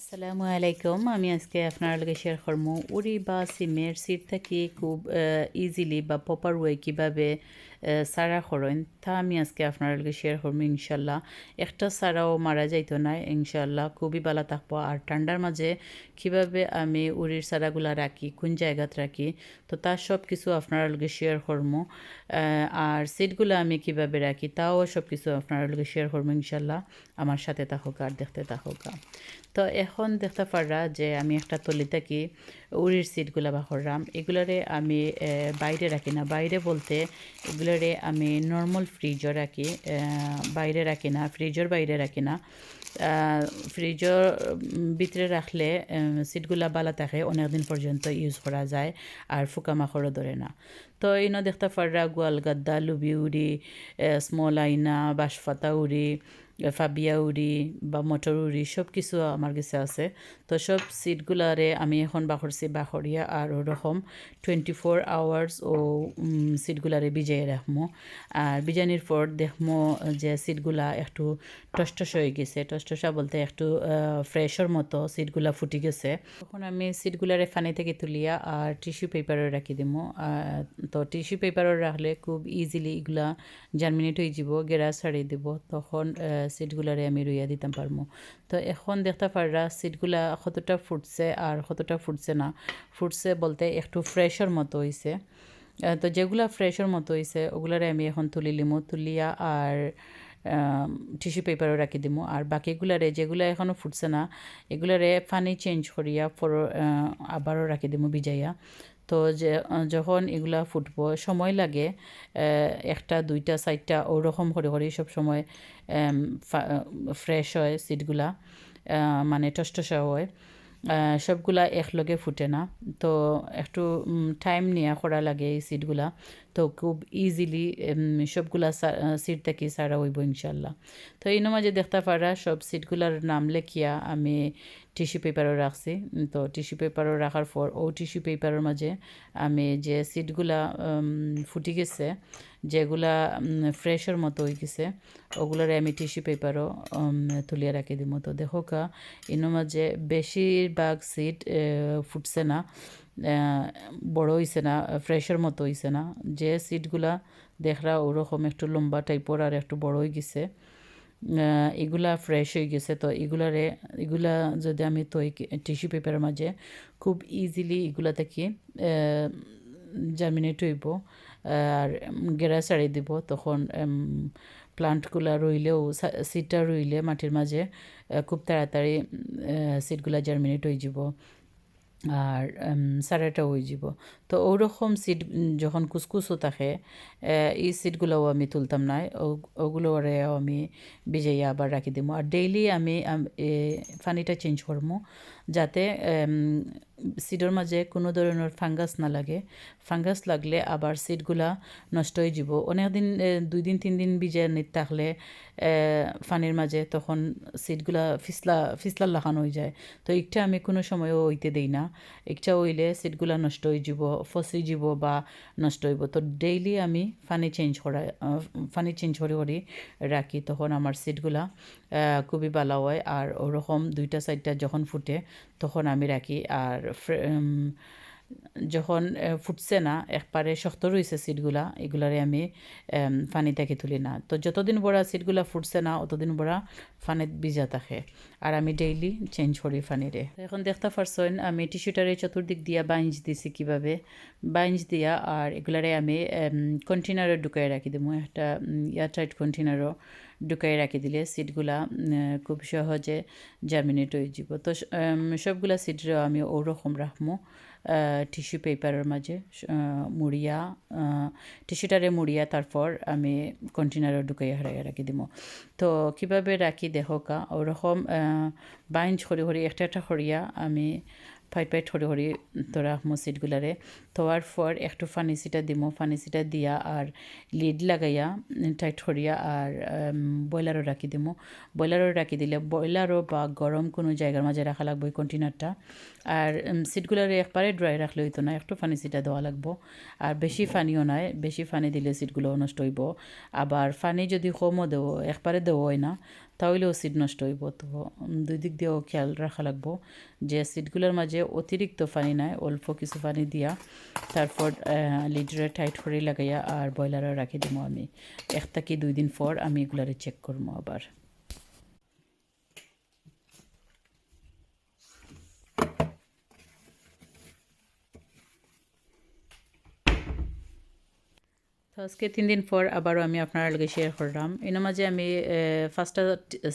আসসালামু আলাইকুম। আমি আজকে আপনার লগে শেয়ার করব উড়ি বা সিমের, সিট থেকে খুব ইজিলি বা প্রপার ওয়ে কীভাবে সারা করেন তা আমি আজকে আপনার লগে শেয়ার করব ইনশাল্লাহ। একটা সারাও মারা যাইতো না, ইনশাল্লাহ। খুবই ভালো থাকব। আর ঠান্ডার মাঝে কীভাবে আমি উড়ির সারাগুলা রাখি, কোন জায়গাত রাখি, তো তার সব কিছু আপনার লগে শেয়ার করব আর সিটগুলো আমি কীভাবে রাখি, তাও সব কিছু আপনার লগে শেয়ার করব ইনশাল্লাহ। আমার সাথে থাকুক আর দেখতে থাকুক। তো এখন দেখতে পাররা যে আমি একটা তলি থাকি। উড়ির সিটগুলা বা করলাম এগুলারে আমি বাইরে রাখি না। বাইরে বলতে এগুলোরে আমি নর্মাল ফ্রিজও রাখি বাইরে রাখি না ফ্রিজের বাইরে রাখি না। ফ্রিজের ভিতরে রাখলে সিটগুলা বালা থাকে অনেকদিন পর্যন্ত ইউজ করা যায়, আর ফুকা ফুকামাখড়ও ধরে না। তো ইনো দেখতে গোয়াল গাদ্দা লুবি উড়ি স্মল আইনা বাঁশফাতা উড়ি ফাবিয়া উড়ি বা মটর উড়ি সব কিছু আমার কাছে আছে। তো সব সিটগুলারে আমি এখন বাখরছি বাখরিয়া আর ওরকম টোয়েন্টি ফোর আওয়ার্স ও সিটগুলারে বিজাই রাখমো আর বিজানির পর দেখমো যে সিটগুলা একটু টসটস হয়ে গেছে। টসটসা বলতে একটু ফ্রেশের মতো সিটগুলা ফুটি গেছে। তখন আমি সিটগুলারে ফানি থেকে তুলিয়া আর টিস্যু পেপারও রাখি দিব তো টিস্যু পেপারও রাখলে খুব ইজিলি এগুলা জার্মিনেট হয়ে যাব গেরা ছাড়িয়ে দিব। তখন সিটগুলারে আমি রুইয়া দিতাম পারব তো এখন দেখতে পাররা সিটগুলা কতটা ফুটছে আর কতটা ফুটছে না। ফুটছে বলতে একটু ফ্রেশের মতো হয়েছে তো যেগুলা ফ্রেশের মতো হয়েছে ওগুলারে আমি এখন তুলি লিমো। তুলিয়া আর টিস্যু পেপারও রাখি দিমু। আর বাকিগুলারে যেগুলো এখনও ফুটছে না এগুলারে পানি চেঞ্জ করিয়া ফর আবারও রাখি দিমু, ভিজাইয়া। তো যে যখন এগুলা ফুটবো সময় লাগে একটা, দুইটা, চারটা, ওরকম করে করে সব সময় ফ্রেশ হয় সিটগুলা মানে টসটসা হয় সবগুলা একলগে ফুটে না। তো একটু টাইম নেওয়া করা লাগে এই সিটগুলা। তো খুব ইজিলি সবগুলা সিট থেকে সারা হইব ইনশাল্লাহ। তো এই মাঝে দেখতে পারা সব সিটগুলার নাম লেখিয়া আমি টিস্যু পেপারও রাখছি। তো টিস্যু পেপারও রাখার পর ও টিস্যু পেপারের মাঝে আমি যে সিটগুলা ফুটি গেছে, যেগুলা ফ্রেশের মতো হয়ে গেছে, ওগুলোরে আমি টিস্যু পেপারও তুলিয়ে রাখি দিব। তো দেখো কা ইনো মাঝে বেশিরভাগ সিট ফুটছে না বড় হয়েছে না ফ্রেশের মতো হয়েছে না। যে সিটগুলা দেখরা ওরকম একটু লম্বা টাইপর আর একটু বড় হয়ে গেছে। এগুলা ফ্রেশ হয়ে গেছে। তো এগুলারে, এগুলা যদি আমি তো টিস্যু পেপারের মাঝে খুব ইজিলি এগুলা থেকে জার্মিনেট হইব আর গেরা ছাড়ি দিব। তখন প্লান্টগুলা রইলেও সিটটা রইলে মাটির মাঝে খুব তাড়াতাড়ি সিটগুলা জার্মিনেট হয়ে যাব। আর সারাটা ওই যাব তো ওরকম সিট যখন কুসকুসও থাকে এই সিটগুলোও আমি তুলতাম না। ওগুলো আমি ভিজাইয়া আবার রাখি দিব আর ডেইলি আমি পানিটা চেঞ্জ করব যাতে সিডের মাঝে কোনো ধরনের ফাঙ্গাস না লাগে। ফাঙ্গাস লাগলে আবার সিটগুলা নষ্ট হয়ে যাব অনেক দিন দুই দিন, তিন দিন ভিজে নিত থাকলে ফানির মাঝে তখন সিটগুলা ফিসলা ফিসলা লাখানো হয়ে যায়। তো একটা আমি কোনো সময়ও ওইতে দেই না। একটা ওইলে সিটগুলা নষ্ট হয়ে যাব ফসি যাব বা নষ্ট হইব। তো ডেইলি আমি ফানি চেঞ্জ করা ফানি চেঞ্জ করে করে রাখি। তখন আমার সিটগুলা খুবই ভালো হয়। আর ওরকম দুইটা সাইডটা যখন ফুটে তখন আমি রাখি। আর যখন ফুটছে না, একবারে শক্ত রয়েছে সিটগুলা এগুলারে আমি ফানি থেকে তুলি না। তো যতদিন বড়া সিটগুলা ফুটছে না, অতদিন বড়া ফানিত ভিজা থাকে। আর আমি ডেইলি চেঞ্জ করি ফানিরে। এখন দেখতে পারছেন, আমি টিস্যুটারে চতুর্দিক দিয়া বাইঞ্চ দিছি কীভাবে? বাইঞ্চ দিয়া, আর এগুলারে আমি কন্টেনারে ঢুকাই রাখি। দেবো একটা এয়ারটাইট কন্টেনারও ঢুকাই রাখি দিলে সিটগুলা খুব সহজে জার্মিনেট হয়ে যাব। তো সবগুলা সিটরেও আমি ওরকম রাখব টিস্যু পেপারের মাঝে মুড়িয়া টিস্যুটারে মুড়িয়া তারপর আমি কন্টেনারে ঢুকাইয়া হারাইয়া রাখি দিব তো কীভাবে রাখি দেহকা ওরকম বাইঞ্চ হরি হরি একটা একটা হরিয়া আমি ফাইট ফাইট হরি হরি তোরা মসজিদগুলারে। তোয়ার পর একটু ফানিসিটা দিমো ফানিসিটা দিয়া আর লিড লাগাইয়া টাইট হরিয়া আর ব্রয়লারও রাখি দিমো। ব্রয়লারও রাখি দিলে ব্রয়লারও বা গরম কোনো জায়গার মাঝে রাখা লাগবে কন্টেনারটা আর সিটগুলারে একবারে ড্রাই রাখলে হইতো না, একটু ফানিসিটা দেওয়া লাগবো। আর বেশি ফানিও নাই, বেশি ফানি দিলে সিটগুলোও নষ্ট হইব। আবার ফানি যদি কমও দেবো একবারে দেওয়া হয় না। তাহলেও অ্যাসিড নষ্ট হইব। তো দুই দিক দিয়েও খেয়াল রাখা লাগবো যে অ্যাসিডগুলোর মাঝে অতিরিক্ত পানি নাই, অল্প কিছু পানি দিয়া তারপর লিডারে টাইট করে লাগাইয়া আর ব্রয়লারও রাখি দিব আমি। একটা কি দুই দিন পর আমি এগুলারে চেক করব আবার। আজকে তিন দিন পর আবারও আমি আপনার লগে শেয়ার করলাম। এর মাঝে আমি ফার্স্টটা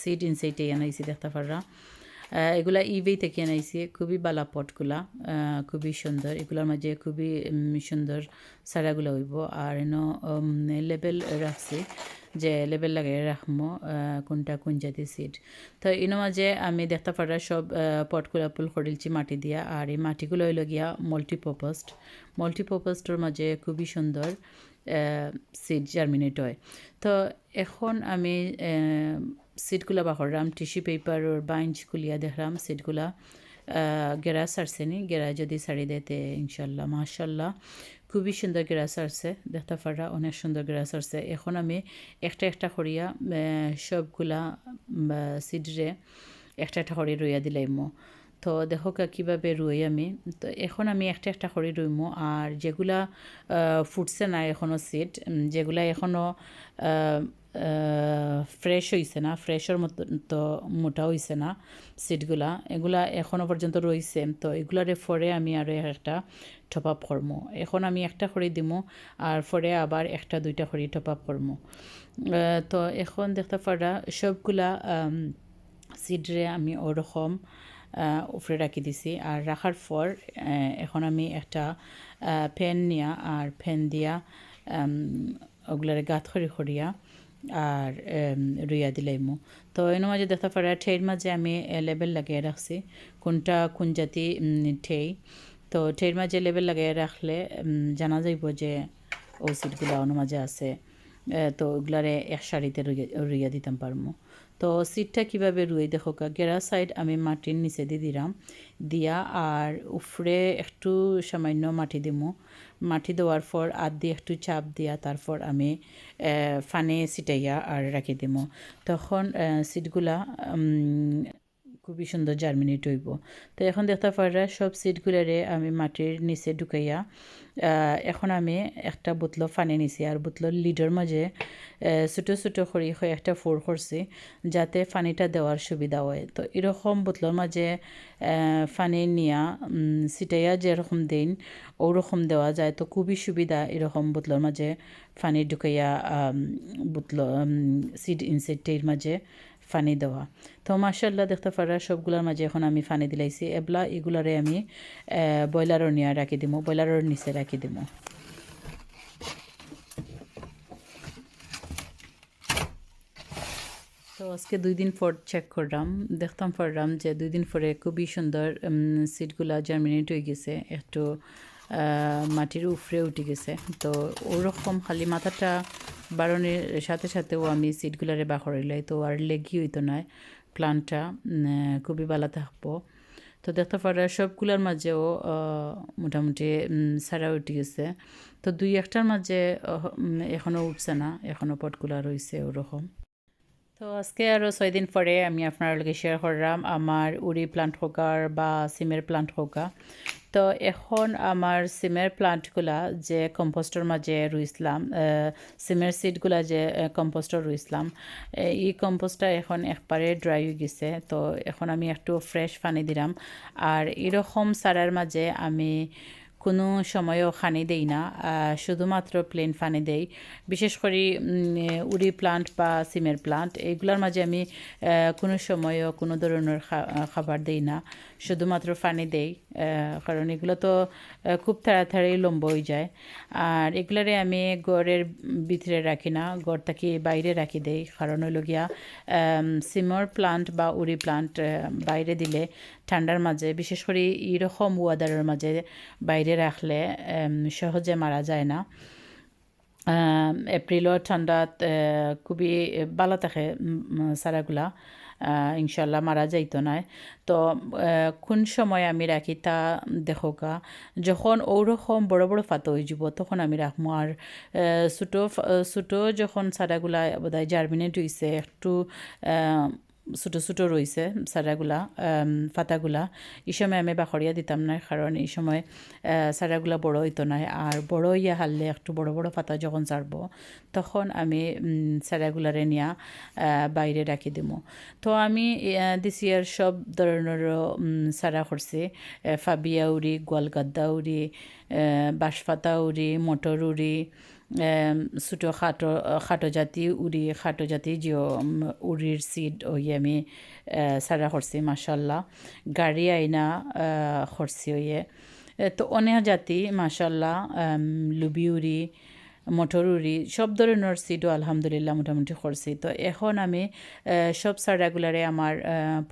সিড ইনসাইটে আনাইছি দেখতে পারলাম এগুলা ইবেই থেকে আনাইছি, খুবই বালা পটগুলা খুবই সুন্দর। এগুলার মাঝে খুবই সুন্দর সারাগুলা হইব। আর এন লেবেল রাখছি যে লেবেল লাগাই রাখব কোনটা কোন জাতি সিড তো এর মাঝে আমি দেখতে পারা সব পটগুলা ফুল করিলছি মাটি দিয়া। আর এই মাটিগুলো হইল গিয়া মাল্টিপারপাসড মাল্টিপারপাসডের মাঝে খুবই সুন্দর। সিড জার্মিনেট হয়। তো এখন আমি সিটগুলা বাহরাম টিস্যু পেপারের বাইঞ্চ খুলিয়া দেখলাম সিটগুলা গেরা সারছে নি? গেরা যদি সারি দেতে ইনশাল্লাহ, মাশাল্লাহ। খুবই সুন্দর গেরা সারছে দেখতে পারা অনেক সুন্দর গেরা সারছে এখন আমি একটা একটা করিয়া সবগুলা সিডরে একটা একটা করে রইয়া দিলাইমো তো দেখো কীভাবে রুই আমি। তো এখন আমি একটা একটা করে রুইমো আর যেগুলা ফুটছে না এখনও সিট যেগুলা এখনও ফ্রেশ হইছে না ফ্রেশের মতো, তো মোটা হইছে না সিটগুলা এগুলা এখনও পর্যন্ত রইছে তো এগুলারে ফরে আমি আরও একটা টপ আপ করব এখন আমি একটা করে দিমু আর পরে আবার একটা দুইটা করে টপ আপ করব তো এখন দেখতে পারা সবগুলা সিডরে আমি ওরকম উপরে রাখি দিছি। আর রাখার পর এখন আমি একটা ফ্যান নিয়া আর ফ্যান দিয়া ওগুলারে গাঁত খড়ি খড়িয়া আর রুইয়া দিলাইমু। তো এর মাঝে দেখতে পারা ঠেইর মাঝে আমি লেবেল লাগিয়ে রাখছি। কোনটা কোন জাতি ঠেই। তো ঠেইর মাঝে লেবেল লাগিয়ে রাখলে জানা যাইব যে ও সিটগুলো অন্য মাঝে আছে। তো ওগুলারে এক সারিতে রুইয়া দিতাম পারব তো সিটটা কীভাবে রুই? দেখো গেরা সাইড আমি মাটির নিচে দিয়ে দিলাম। দিয়া আর উফরে একটু সামান্য মাটি দিমু। মাটি দেওয়ার পর আর দিয়ে একটু চাপ দিয়া তারপর আমি ফানে সিটাইয়া আর রাখি দিমু। তখন সিটগুলা খুবই সুন্দর জার্মিনেট হইব। তো এখন দেখতে পারা সব সিটগুলারে আমি মাটির নিচে ঢুকাইয়া এখন আমি একটা বোতল পানি নিছি আর বোতলের লিডের মাঝে ছোটো ছোটো করে হয়ে একটা ফোর করছি যাতে পানিটা দেওয়ার সুবিধা হয়। তো এরকম বোতলের মাঝে পানি নিয়া সিটাইয়া যেরকম দিন ওরকম দেওয়া যায়। তো খুবই সুবিধা এরকম বোতলের মাঝে পানি ঢুকাইয়া বোতল সিড ইনসেক্টের মাঝে ফানি দেওয়া। তো মার্শাল্লাহ দেখতে পারা সবগুলোর মাঝে এখন আমি ফানি দিলাইছি। এবলা, এগুলারে আমি ব্রয়লারও নিয়ে রাখি দিমু ব্রয়লারের নিচে রাখি দিমু। তো আজকে দুই দিন পর চেক করলাম। দেখতাম পারলাম যে দুই দিন পরে খুবই সুন্দর সিটগুলা জার্মিনেট হয়ে গেছে, একটু মাটির উপরে উঠে গেছে। তো ওরকম খালি মাথাটা বাড়নের সাথে সাথেও আমি সিটগুলারে বাখরাইলাই তো আর লেগি হইতো না প্লান্টটা খুবই ভালো থাকব। তো দেখতে পারা সবগুলোর মাঝেও মোটামুটি সারা উঠে গেছে। তো দুই একটার মাঝে এখনও উঠছে না এখনও পটগুলা রয়েছে ওরকম। তো আজকে আরও ছয় দিন পরে আমি আপনার লগে শেয়ার করলাম, আমার উড়ি প্লান্ট হোকার বা সিমের প্লান্ট হোকা। তো এখন আমার সিমের প্লান্টগুলা যে কম্পোস্টর মাঝে রুইছিলাম আহ, সিমের সিডগুলা যে কম্পোস্টর রুইছিলাম এ- এই কম্পোস্টটা এখন একবারে ড্রাই হয়ে গেছে। তো এখন আমি একটু ফ্রেশ পানি দিলাম। আর এরকম সারার মাঝে আমি কোনো সময়ও খানি দেই না শুধুমাত্র প্লেন পানি দেই। বিশেষ করে উড়ি প্লান্ট বা সিমের প্লান্ট এইগুলোর মাঝে আমি কোনো সময়ও কোনো ধরনের খাবার দেই না শুধুমাত্র পানি দেই। কারণ এগুলো তো খুব তাড়াতাড়ি লম্ব হয়ে যায়। আর এগুলারে আমি গড়ের ভিতরে রাখি না গড় থেকে বাইরে রাখি দেই। কারণ হইল গিয়া সিমর প্লান্ট বা উড়ি প্লান্ট বাইরে দিলে ঠান্ডার মাঝে বিশেষ করে এইরকম ওয়াদারের মাঝে বাইরে রাখলে সহজে মারা যায় না। এপ্রিলৰ ঠাণ্ডাত খুবই ভালো থাকে আহ, ইনশাল্লাহ মারা যাইতো না তো কোন সময় আমি রাখি তা দেখো গা, যখন ওরকম বড় বড় ফাতো হয়ে যাব, তখন আমি রাখব আর ছোটো ছোটো যখন সাদাগুলা বোধহয় জার্মিনেট হইছে, একটু ছোটো ছোটো রয়েছে সারাগুলা ফাতাগুলা এই সময় আমি বাখরিয়া দিতাম না কারণ এই সময় আহ, সারাগুলা বড় হইতো না আর বড় ইয়া হারলে একটু বড় বড় ফাতা যখন ছাড়বো তখন আমি উম, সারাগুলারে নিয়া বাইরে রাখি দিব তো আমি দিস ইয়ার সব ধরনের সারা করছি ফাবিয়া উড়ি গোয়ালগাদ্দা উড়ি আহ, বাঁশপাতা উড়ি মটর উড়ি ছোটো খাটো খাটো জাতি উড়ি খাটো জাতি যে উড়ির সিড ওই আমি সারা করছি মাসাল্লাহ গাড়ি আইনা করছি ওইয়ে তো অনেক জাতি মাসাল্লাহ লুবি উড়ি মটর উড়ি সব ধরনের সিডও আলহামদুলিল্লাহ মোটামুটি করছি তো এখন আমি সব সারাগুলারে আমার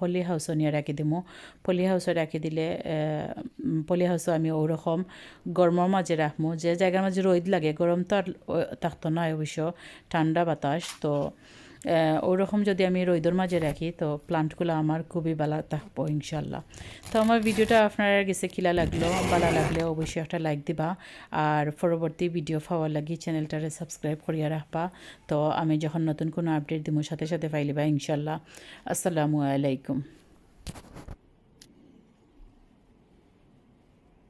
পলি হাউসও নিয়ে রাখি দিমু। পলি হাউসে রাখি দিলে পলি হাউসও আমি ওরকম গরমের মাঝে রাখব যে জায়গার মাঝে রোদ লাগে গরম তো আর থাকতো নয় অবশ্য ঠান্ডা বাতাস। তো ওরকম যদি আমি রৈদর মাঝে রাখি, তো প্লান্টগুলো আমার খুবই ভালো থাকব ইনশাল্লাহ তো আমার ভিডিওটা আপনারা গেছে কিলা লাগল, ভালো লাগলে অবশ্যই একটা লাইক দিবা, আর পরবর্তী ভিডিও পাওয়ার লাগি চ্যানেলটারে সাবস্ক্রাইব করিয়া রাখবা। তো আমি যখন নতুন কোনো আপডেট দিব সাথে সাথে পাইলিবা ইনশাল্লাহ আসসালামু আলাইকুম।